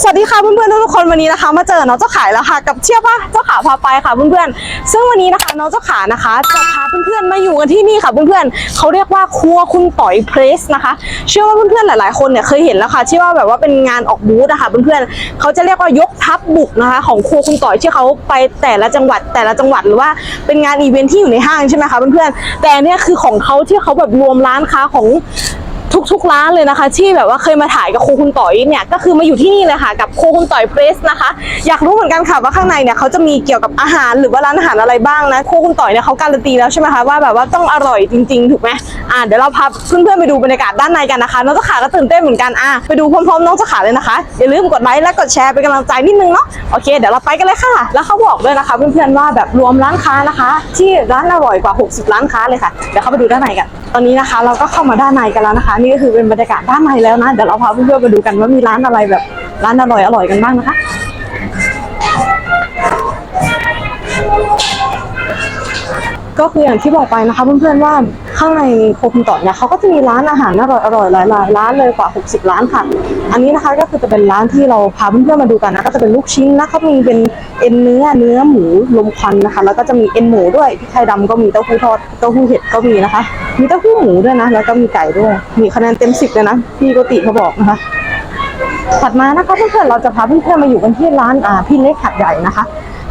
สวัสดีค่ะเพื่อนๆทุกๆคนวันนี้นะคะ มาเจอน้องเจ้าขายแล้วค่ะ กับเชี่ยป่ะเจ้าขาพาไปค่ะเพื่อนๆซึ่งวันนี้นะคะน้องเจ้าขานะคะจะพาเพื่อนๆมาอยู่กันที่นี่ค่ะเพื่อนๆเขาเรียกว่าครัวคุณต่อยเพรสนะคะ เชื่อว่าเพื่อนๆหลายๆคนเนี่ยเคยเห็นแล้วค่ะที่ว่าแบบว่าเป็นงานออกบูธนะคะเพื่อนๆเขาจะเรียกว่ายกทัพบุกนะคะ ของครัวคุณต่อยที่เขาไปแต่ละจังหวัดแต่ละจังหวัดหรือว่าเป็นงานอีเวนท์ที่อยู่ในห้างใช่ไหมคะเพื่อนๆแต่เนี่ยคือของเขาที่เขาแบบรวมร้านค้าของ ทุกๆร้านเลยนะคะ ที่แบบว่าเคยมาถ่ายกับครูคุณต่อยเนี่ยก็คือมาอยู่ที่นี่เลยค่ะกับครูคุณต่อยเพรสนะคะ อยากรู้เหมือนกันค่ะว่าข้างในเนี่ยเขาจะมีเกี่ยวกับอาหารหรือว่าร้านอาหารอะไรบ้างนะครูคุณต่อยเนี่ยเขาการันตีแล้วใช่ไหมคะว่าแบบว่าต้องอร่อยจริง ๆ ถูกไหมอ่าเดี๋ยวเราพาเพื่อนๆไปดูบรรยากาศด้านในกันนะคะน้องเจ้าขาก็ตื่นเต้นเหมือนกันอะไปดูพร้อมๆน้องเจ้าขาเลยนะคะอย่าลืมกดไลค์และกดแชร์เป็นกำลังใจนิดนึงเนาะโอเคเดี๋ยวเราไปกันเลยค่ะ แล้วเขาบอกด้วยนะคะเพื่อนๆว่าแบบรวมร้านค้านะคะ ที่ร้านอร่อยกว่า 60 ร้านค้าเลยค่ะเดี๋ยวเข้าไปดูด้านในกัน ตอนนี้นะคะเราก็เข้ามาด้านในกันแล้วนะคะ นี่ก็คือเป็นบรรยากาศด้านในแล้วนะ เดี๋ยวเราพาเพื่อนๆมาดูกันว่ามีร้านอะไรแบบร้านอร่อยอร่อยกันบ้างนะคะก็คืออย่างที่บอกไปนะคะเพื่อนๆว่า ข้างในโคคุนต่อเนี่ยเขาก็จะมีร้านอาหารอร่อยๆหลายร้านเลยกว่า 60 ร้านค่ะ อันนี้นะคะก็คือจะเป็นร้านที่เราพาเพื่อนๆมาดูกันนะก็จะเป็นลูกชิ้นนะเขามีเป็นเอ็นเนื้อเนื้อหมูลมควันนะคะ แล้วก็จะมีเอ็นหมูด้วยพริกไทยดำก็มีเต้าหู้ทอดเต้าหู้เห็ดก็มีนะคะ มีเต้าหู้หมูด้วยนะแล้วก็มีไก่ด้วยมีคะแนนเต็มสิบเลยนะพี่โกติเขาบอกนะคะถัดมานะคะเพื่อนๆเราจะพาเพื่อนๆมาอยู่กันที่ร้านอ่าพี่เล็กขัดใหญ่นะคะ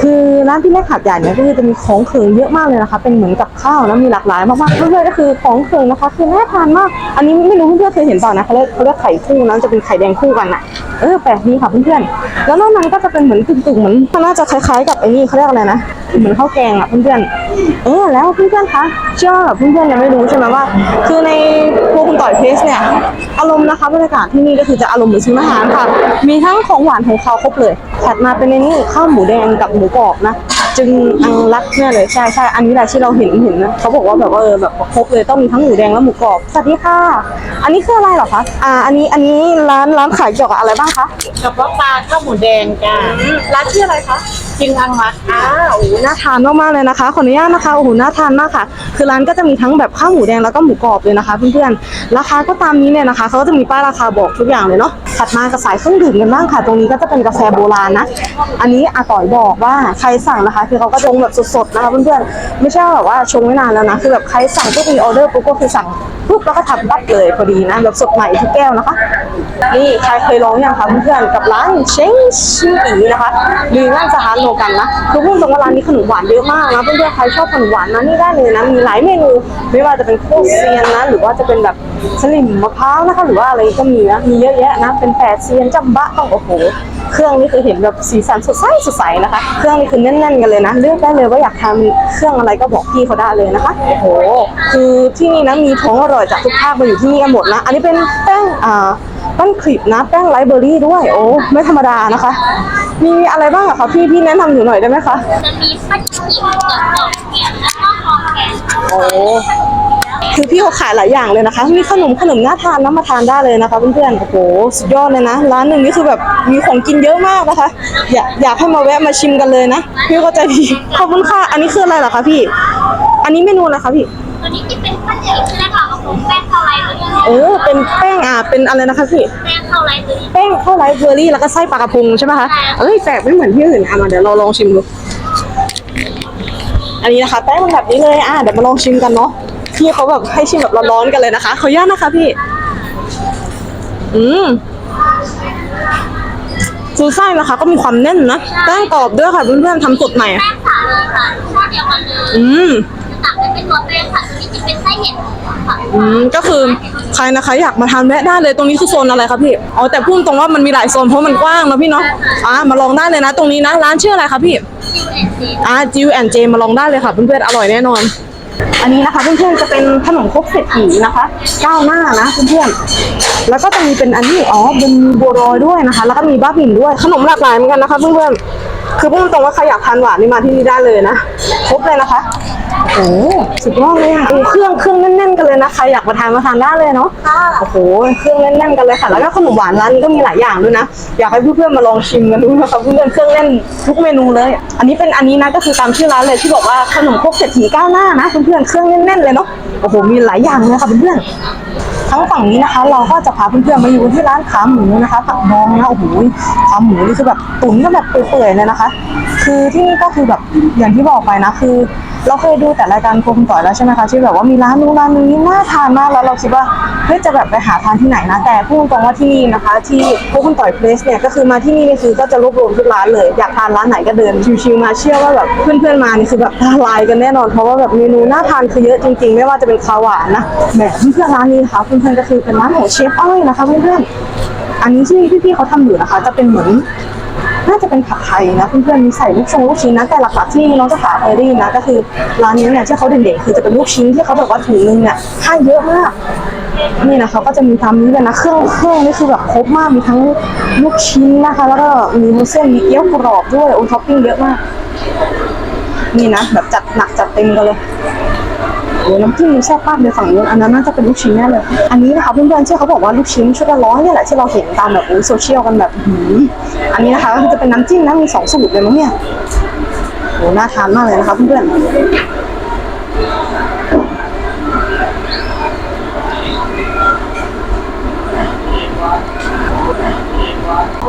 คือร้านพี่เล็กขัดใหญ่เนี่ยก็คือจะมีของเคืองเยอะมากเลยนะคะ เป็นเหมือนกับข้าวแล้วมีหลากหลายมากๆเพื่อนๆก็คือของเคืองนะคะ คือน่าทานมาก อันนี้ไม่รู้เพื่อนๆเคยเห็นเปล่านะเขาเรียกเขาเรียกไข่คู่นะจะเป็นไข่แดงคู่กันน่ะเออแปลกดีค่ะเพื่อนๆแล้วนอกนั้นก็จะเป็นเหมือนกึ่งๆเหมือนน่าจะคล้ายๆ กับไอ้นี่เขาเรียกอะไรนะ เหมือนข้าวแกงอะเพื่อนๆ เออแล้วเพื่อนๆคะเชื่อว่าแบบเพื่อนๆยังไม่รู้ใช่ไหมว่า คือในครัวคุณต่อยเพสเนี่ยอารมณ์นะคะบรรยากาศที่นี่ก็คือจะอารมณ์เหมือนชิ้นอาหารค่ะ มีทั้งของหวานของคาวครบเลยถัดมาเป็นในนี่ข้าวหมูแดงกับหมูกรอบนะจึงอังรักเนี่ยเลยใช่ใช่อันนี้แหละที่เราเห็นเห็นนะเขาบอกว่าแบบว่าเออแบบครบเลยต้องมีทั้งหมูแดงและหมูกรอบสวัสดีค่ะ อันนี้คืออะไรเหรอคะอ่าอันนี้อันนี้ร้านร้านขายเกี่ยวกับอะไรบ้างคะกระเพาะปลาข้าวหมูแดงจ้าร้านชื่ออะไรคะจิงอังมักอ่าโอ้โหน่าทานมากๆเลยนะคะขออนุญาตนะคะโอ้โหน่าทานมากค่ะ คือร้านก็จะมีทั้งแบบข้าวหมูแดงแล้วก็หมูกรอบเลยนะคะเพื่อนๆราคาก็ตามนี้เนี่ยนะคะเขาก็จะมีป้ายราคาบอกทุกอย่างเลยเนาะถัดมากับสายเครื่องดื่มกันบ้างค่ะ ตรงนี้ก็จะเป็นกาแฟโบราณนะ อันนี้อาต่อยบอกว่าใครสั่งนะคะ คือเขาก็ชงแบบสดๆนะคะเพื่อนๆไม่ใช่แบบว่าชงไม่นานแล้วนะคือแบบใครสั่งปุ๊บมีออเดอร์ปุ๊บก็คือสั่งปุ๊บแล้วก็ทำปั๊บเลยพอดีนะแบบสดใหม่ทุกแก้วนะคะนี่ใครเคยลองยังคะเพื่อนๆกับร้านเชงชิงอีนะคะหรือร้านสถานโลกันนะคือพูดตรงว่าร้านนี้นมหวานเยอะมากนะเพื่อนๆใครชอบขนมหวานนะนี่ได้เลยนะมีหลายเมนู ไม่ว่าจะเป็นโคตรเซียนนะหรือว่าจะเป็นแบบสลิมมะพร้าวนะคะหรือว่าอะไรก็มีนะมีเยอะแยะนะเป็นแปดเซียนจำบะต้องโอ้โหเครื่องนี่คือเห็นแบบสีสันสดใสสดใสนะคะ เครื่องนี่คือแน่นๆกันเลยนะเลือกได้เลยว่าอยากทานเครื่องอะไรก็บอกพี่เขาได้เลยนะคะโอ้โหคือที่นี่นะมีของอร่อยจากทุกภาคมาอยู่ที่นี่กันหมดนะ อันนี้เป็นแป้งอ่าแป้งคลิปนะแป้งไลเบอร์รี่ด้วยโอ้ไม่ธรรมดานะคะ มีอะไรบ้างอะคะพี่พี่แนะนำอยู่หน่อยได้ไหมคะจะมีข้าวจี่เผือกดอกแกนแล้วก็คอแกนโอ้คือพี่เขาขายหลายอย่างเลยนะคะ มีขนมขนมน่าทานนะมาทานได้เลยนะคะเพื่อนๆโอ้โหสุดยอดเลยนะ ร้านหนึ่งนี่คือแบบมีของกินเยอะมากนะคะ อยากอยากให้มาแวะมาชิมกันเลยนะพี่ก็ใจดีขอบคุณค่ะอันนี้คืออะไรเหรอคะพี่ อันนี้เมนูอะไรคะพี่ ตัวนี้จะเป็นข้าวจี่ใช่ไหมคะกับผมแป้งข้าวไรตัวนี้โอ้เป็นแป้งอะเป็นอะไรนะคะพี่ แป้ง ข้าวไรตัวนี้แป้งข้าวไรซ์เบอร์รี่แล้วก็ไส้ปลากระพงใช่ไหมคะเอ้ยแปลกไม่เหมือนที่อื่นอะมาเดี๋ยวเราลองชิมดูอันนี้นะคะ แป้งมันแบบนี้เลยอะเดี๋ยวมาลองชิมกันเนาะพี่เขาแบบให้ชิมแบบร้อนๆกันเลยนะคะขออนุญาตนะคะพี่ อืมซูไส้นะคะ ก็มีความแน่นนะแป้งกรอบด้วยค่ะเพื่อนๆทำสดใหม่แป้งสาลีค่ะชาติเดียวกันเลยอืมจะตัก เป็นตัวแป้งค่ะตัวนี้จะเป็นไส้เห็ดค่ะอืมก็คือใครนะคะอยากมาทานแวะได้เลยตรงนี้คือโซนอะไรคะพี่อ๋อแต่พูดตรงว่ามันมีหลายโซนเพราะมันกว้างนะพี่เนาะอ่ามาลองได้เลยนะ ตรงนี้นะร้านชื่ออะไรคะพี่คิวแอนด์ซีอ่าจิวแอนเจมาลองได้เลยค่ะเพื่อนๆอร่อยแน่นอน อันนี้นะคะเพื่อนๆจะเป็นขนมครกเศรษฐีนะคะก้าวหน้านะเพื่อนๆแล้วก็จะมีเป็นอันนี้อ๋อเป็นบัวรอยด้วยนะคะ แล้วก็มีบ้าบิ่นด้วยขนมหลากหลายเหมือนกันนะคะเพื่อนๆ คือพูดตรงว่าใครอยากทานหวานนี่มาที่นี่ได้เลยนะครบเลยนะคะโอ้โหสุดยอดเลยอะเออเครื่องเครื่องแน่นๆกันเลยนะใครอยากมาทานมาทานได้เลยเนาะโอ้โหเครื่องแน่นๆกันเลยค่ะ แล้วก็ขนมหวานร้านนี้ก็มีหลายอย่างด้วยนะอยากให้เพื่อนๆมาลองชิมกันดูนะคะเพื่อนๆเครื่องแน่นทุกเมนูเลย อันนี้เป็นอันนี้นะก็คือตามชื่อร้านเลยที่บอกว่าขนมครกเศรษฐีก้าวหน้านะเพื่อนๆเครื่องแน่นๆเลยเนาะโอ้โหมีหลายอย่างเลยค่ะเพื่อนๆ ทั้งฝั่งนี้นะคะ เราก็จะพาเพื่อนๆมาอยู่ที่ร้านขาหมูนะคะผักดองนะโอ้โหขาหมูนี่คือแบบตุ๋นก็แบบเปื่อยๆเลยนะคะ คือที่นี่ก็คือแบบอย่างที่บอกไปนะคือ เราเคยดูแต่รายการโคมต่อยแล้วใช่ไหมคะที่แบบว่ามีร้านนู้นร้านนี้น่าทานมากแล้วเราคิดว่าเฮ้ยจะแบบไปหาทานที่ไหนนะ แต่พูดตรงว่าที่นี่นะคะ ที่พวกคุณต่อยเพลสเนี่ยก็คือมาที่นี่นี่คือก็จะรวบรวมทุกร้านเลยอยากทานร้านไหนก็เดินชิวๆมาเชื่อว่าแบบเพื่อนๆมานี่คือแบบละลายกันแน่นอนเพราะว่าแบบเมนูน่าทานคือเยอะจริง ๆ ไม่ว่าจะเป็นข้าวหวานนะแบบเพื่อนๆร้านนี้นะคะเพื่อนๆก็คือเป็นร้านของเชฟอ้อยนะคะเพื่อนๆอันนี้ที่พี่ๆเขาทำอยู่นะคะ จะเป็นเหมือน น่าจะเป็นผัดไทยนะเพื่อนๆมีใส่ลูกชงลูกชิ้นนะแต่หลักๆที่น้องจะขาเคยได้ยินะก็คือร้านนี้เนี่ยที่เขาเด่นๆคือจะเป็นลูกชิ้นที่เขาแบบว่าถุงนึงเนี่ยให้เยอะมากนี่นะเขาก็จะมีตามนี้เลยนะเครื่องเครื่องนี่คือแบบครบมากมีทั้งลูกชิ้นนะคะ แล้วก็มีวุ้นเส้นมีเกี๊ยวกรอบด้วยโอ้ท็อปปิ้งเยอะมากนี่นะแบบจัดหนักจัดเต็มกันเลย โอ้น้ำจิ้มแซ่บมากเลยฝั่งนู้นอันนั้นน่าจะเป็นลูกชิ้นแน่เลย อันนี้นะคะเพื่อนๆที่เขาบอกว่าลูกชิ้นชุดละร้อยเนี่ยแหละที่เราเห็นตามแบบโซเชียลกันแบบอันนี้นะคะก็คือจะเป็นน้ำจิ้มนะมีสองสูตรเลยมั้งเนี่ยโอ้น่าทานมากเลยนะคะเพื่อนๆ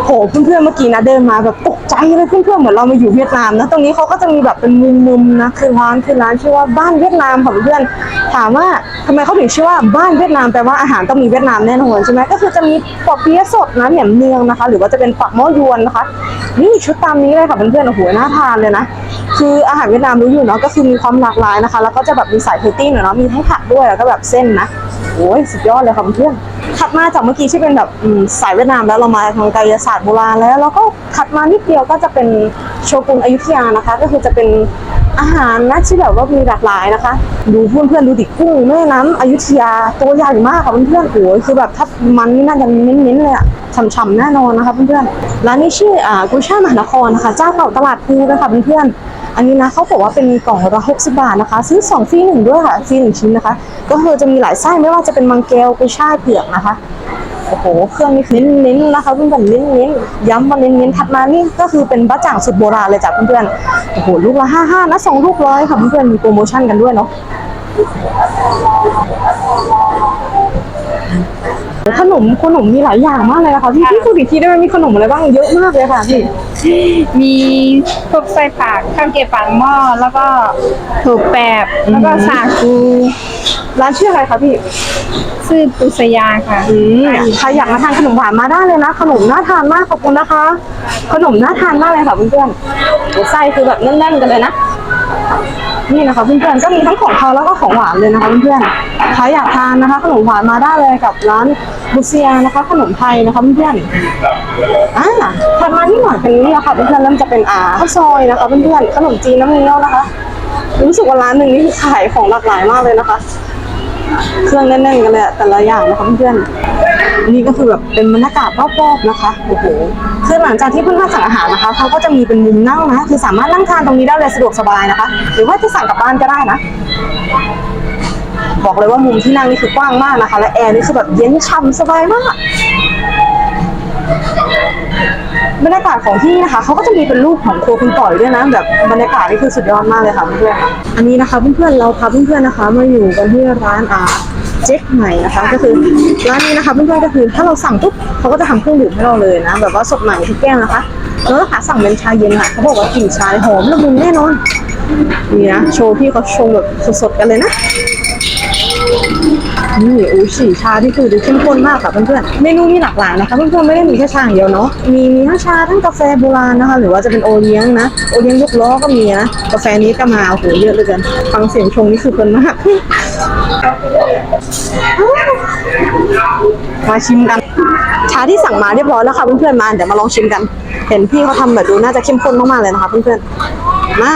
โหเพื่อนๆเมื่อกี้นะเดินมาแบบตก ใจเลยเพื่อนๆเหมือนเรามาอยู่เวียดนามนะตรงนี้เขาก็จะมีแบบเป็นมุมๆนะคือร้านคือร้านชื่อว่าบ้านเวียดนามค่ะเพื่อนถามว่าทำไมเขาถึงชื่อว่าบ้านเวียดนามแปลว่าอาหารต้องมีเวียดนามแน่นอนใช่ไหมก็คือจะมีปอเปี๊ยะสดนะแหนมเนืองนะคะ หรือว่าจะเป็นปักหม้อยวนนะคะ นี่ชุดตามนี้เลยค่ะเพื่อนๆโอ้โหน่าทานเลยนะคืออาหารเวียดนามรู้อยู่เนาะก็คือมีความหลากหลายนะคะ แล้วก็จะแบบมีสายเฮตี้เนาะมีทั้งผักด้วยแล้วก็แบบเส้นนะ โอ้ยสุดยอดเลยค่ะเพื่อนถัดมาจากเมื่อกี้ที่เป็นแบบสายเวียดนามแล้วเรามาทางกายศาสตร์โบราณแล้วแล้วก็ถัดมานิดเดียวก็จะเป็นโชกุนอยุธยานะคะ ก็คือจะเป็นอาหารนะที่แบบว่ามีหลากหลายนะคะ ดูเพื่อนๆดูดิกุ้งแม่น้ำอยุธยาตัวใหญ่มากค่ะเพื่อนๆโอ้ยคือแบบถ้ามันนี่น่าจะเน้นๆเลยอะฉ่ำๆแน่นอนนะคะเพื่อนๆร้านนี้ชื่ออ่ากุช่ายมหานครนะคะเจ้าเก่าตลาดภูนะคะเพื่อนๆ อันนี้นะเขาบอกว่าเป็นกล่องละหกสิบาทนะคะ ซื้อสองฟรีหนึ่งด้วยค่ะฟรีหนึ่งชิ้นนะคะ ก็คือจะมีหลายไส้ไม่ว่าจะเป็นมังเกลกุยช่ายเผือกนะคะโอ้โหเครื่องนี้เน้นๆนะคะเพื่อนๆเน้นๆย้ำมาเน้นๆถัดมานี่ก็คือเป็นบะจ่างสุดโบราณเลยจ้ะเพื่อนๆโอ้โหลูกละห้าห้านะสองลูกร้อยค่ะเพื่อนๆมีโปรโมชั่นกันด้วยเนาะ นมขนมมีหลายอย่างมากเลยนะคะพี่พี่พูดอีกทีได้ไหมมีขนมอะไรบ้างเยอะมากเลยค่ะพี่มีพวกไส้ผักข้าวเกรี๊ยวปากหม้อแล้วก็ถั่วแปบแล้วก็สาคูร้านชื่ออะไรคะพี่ซื่อปุษยาค่ะอืมใครอยากมาทานขนมหวานมาได้เลยนะ ขนมน่าทานมากขอบคุณนะคะ ขนมน่าทานมากเลยค่ะเพื่อนๆโอ้ไส้คือแบบแน่นๆกันเลยนะ นี่นะคะเพื่อนๆก็มีทั้งของคาวแล้วก็ของหวานเลยนะคะเพื่อนๆใครอยากทานนะคะ ขนมหวานมาได้เลยกับร้านบุเซียนะคะ ขนมไทยนะคะเพื่อนๆอ่าถัดมาที่หน่อยเป็นนี่ค่ะเพื่อนๆเริ่มจะเป็นอ่าข้าวซอยนะคะเพื่อนๆขนมจีนน้ำเงี้ยวนะคะ รู้สึกว่าร้านหนึ่งนี่ขายของหลากหลายมากเลยนะคะ เครื่องแน่นๆกันเลยแต่ละอย่างนะคะเพื่อนๆ นี่ก็คือแบบเป็นบรรยากาศรอบๆนะคะโอ้โหคือหลังจากที่เพื่อนๆสั่งอาหารนะคะเขาก็จะมีเป็นมุมนั่งนะคือสามารถนั่งทานตรงนี้ได้เลยสะดวกสบายนะคะ หรือว่าจะสั่งกลับบ้านก็ได้นะบอกเลยว่ามุมที่นั่งนี่คือกว้างมากนะคะ และแอร์นี่คือแบบเย็นฉ่ำสบายมากบรรยากาศของที่นี่นะคะเขาก็จะมีเป็นรูปของครัวคุณต่อยด้วยนะแบบบรรยากาศนี่คือสุดยอดมากเลยค่ะเพื่อนๆอันนี้นะคะเพื่อนๆเราพาเพื่อนๆนะคะ มาอยู่กันที่ร้านอา เจ๊กใหม่นะคะ ก็คือร้านนี้นะคะเพื่อนๆก็คือถ้าเราสั่งปุ๊บเขาก็จะทำเครื่องดื่มให้เราเลยนะ แบบว่าสดใหม่ทุกแก้วนะคะแล้วก็หาสั่งเป็นชาเย็นค่ะเขาบอกว่ากลิ่นชาหอมละมุนแน่นอนนี่นะโชว์พี่เขาชงแบบสดๆกันเลยนะนี่อู้สีชาที่คือดูเข้มข้นมากค่ะเพื่อนๆ เมนูมีหลากหลายนะคะเพื่อนๆไม่ได้มีแค่ชาอย่างเดียวเนาะ มีมีทั้งชาทั้งกาแฟโบราณนะคะ หรือว่าจะเป็นโอเลี้ยงนะ โอเลี้ยงยกล้อก็มีนะ กาแฟนี้ก็มาโอ้โหเยอะเลยกัน ฟังเสียงชงนี่คือเพลินมาก มาชิมกัน ชาที่สั่งมาเรียบร้อยแล้วค่ะเพื่อนๆมาเดี๋ยวมาลองชิมกัน เห็นพี่เขาทำแบบดูน่าจะเข้มข้นมากๆเลยนะคะเพื่อนๆมา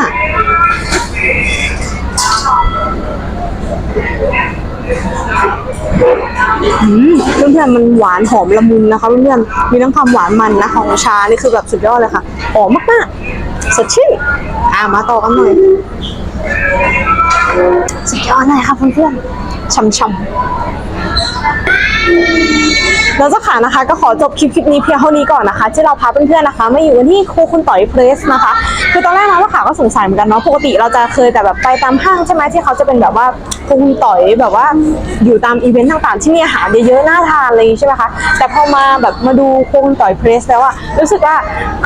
อืมเพื่อนๆมันหวานหอมละมุนนะคะเพื่อนๆมีทั้งความหวานมันนะของชานี่คือแบบสุดยอดเลยค่ะหอมมากๆสดชื่นอ่ามาต่อกันหน่อย สุดยอดเลยค่ะเพื่อนๆช่ำๆ แล้วเจ้าขานะคะก็ขอจบคลิปคลิปนี้เพียงเท่านี้ก่อนนะคะ ที่เราพาเพื่อนๆนะคะมาอยู่กันที่ครูคุณต่อยเพรสนะคะ คือตอนแรกนะเจ้าขาก็สงสัยเหมือนกันเนาะปกติเราจะเคยแต่แบบไปตามห้างใช่ไหมที่เขาจะเป็นแบบว่าครูคุณต่อยแบบว่าอยู่ตามอีเวนต์ต่างๆ ที่มีอาหารเยอะๆน่าทานอะไรอย่างงี้ใช่ไหมคะแต่พอมาแบบมาดูครูคุณต่อยเพรสแล้วอะรู้สึกว่า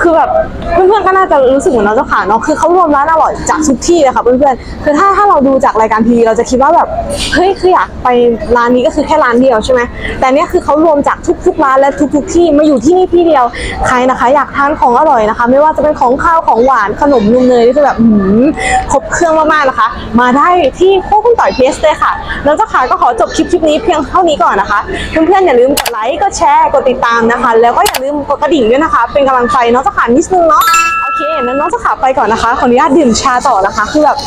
คือแบบเพื่อนๆก็น่าจะรู้สึกเหมือนเราเจ้าขาเนาะคือเขารวมร้านอร่อยจากทุกที่เลยค่ะเพื่อนๆคือถ้าถ้าเราดูจากรายการทีวีเราจะคิดว่าแบบเฮ้ยคืออยากไปร้านนี้ก็คือแค่ร้านเดียวใช่ไหมแต่เนี้ยคือเขารวมจากทุกๆร้านและทุก ๆ ที่มาอยู่ที่นี่ที่เดียวใครนะคะ อยากทานของอร่อยนะคะ ไม่ว่าจะเป็นของข้าวของหวานขนมนมเนยนี่คือแบบหืมครบเครื่องมากๆนะคะ มาได้ที่โคกคุณต่อยเพสเลยค่ะแล้วเจ้าขาก็ขอจบคลิปคลิปนี้เพียงเท่านี้ก่อนนะคะเพื่อนๆอย่าลืมกดไลค์กดแชร์กดติดตามนะคะ แล้วก็อย่าลืมกดกระดิ่งด้วยนะคะ เป็นกำลังใจเน้องเจ้าขานิดนึงเนาะโอเคนั้นน้องเจ้าขาไปก่อนนะคะขออนุญาตดื่มชาต่อนะคะคือแบบ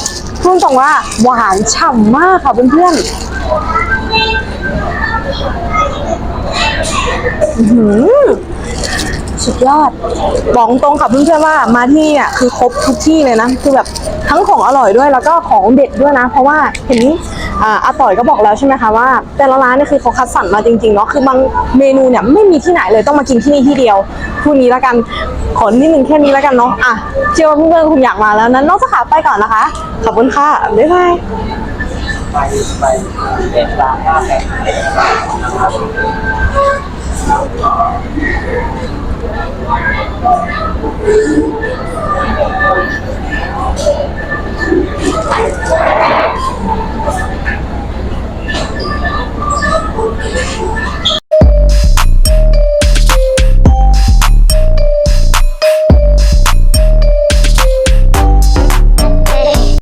พูดตรงว่าหวานฉ่ำมากค่ะเพื่อนๆ สุดยอด บอกตรงค่ะเพื่อนๆว่ามาที่นี่อะคือครบทุกที่เลยนะ คือแบบทั้งของอร่อยด้วยแล้วก็ของเด็ดด้วยนะ เพราะว่าเห็นอ่าอาต่อยก็บอกแล้วใช่ไหมคะว่า แต่ละร้านเนี่ยคือเขาคัดสรรมาจริงๆเนาะคือบางเมนูเนี่ยไม่มีที่ไหนเลยต้องมากินที่นี่ที่เดียวพูดนี้แล้วกันขอนิดนึงแค่นี้แล้วกันเนาะอะเชื่อว่าเพื่อนๆคงอยากมาแล้วนั้นน้องสาขาไปก่อนนะคะขอบคุณค่ะบ๊ายบาย ไปไปเป็นร้านหน้าแต่งเ